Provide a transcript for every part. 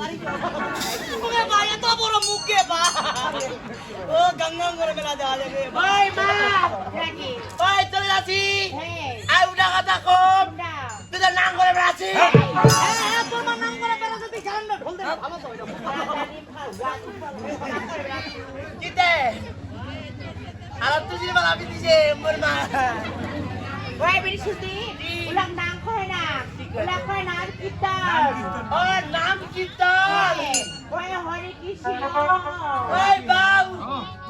ওরে ভাই এত বড় মুখে বা ও গঙ্গা করে মেলা দেওয়া যাবে ভাই মা ভাই চলে যাচ্ছি আই উঠা কথা কম তুই নাম করে বেড়াচ্ছি মা নাম করে আর তুই যদি বলা দিছে মোর মা ওই বেরি শুতি উলাং নাম কয় না উলাং কয় না আর কীর্তন ও নাম কীর্তন ওই হরে কৃষ্ণ ওই বাউ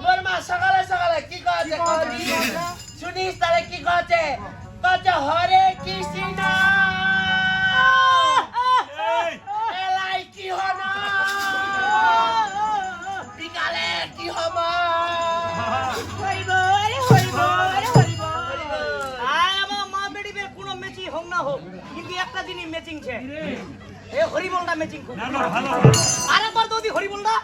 মোর মা সকালে সকালে কি কছে কদি শুনিস তাহলে কি কছে কছে হরে কৃষ্ণ। এলাই কি হন বিকালে কি হব? হরিব রে হরিব আয় আমার মা বেড়ি কোনো ম্যাচিং হোক না হোক। কিন্তু একটা জিনিস ম্যাচিং ছে এ হরিবলটা ম্যাচিং খুব আরেকবার তো দি হরিবলটা।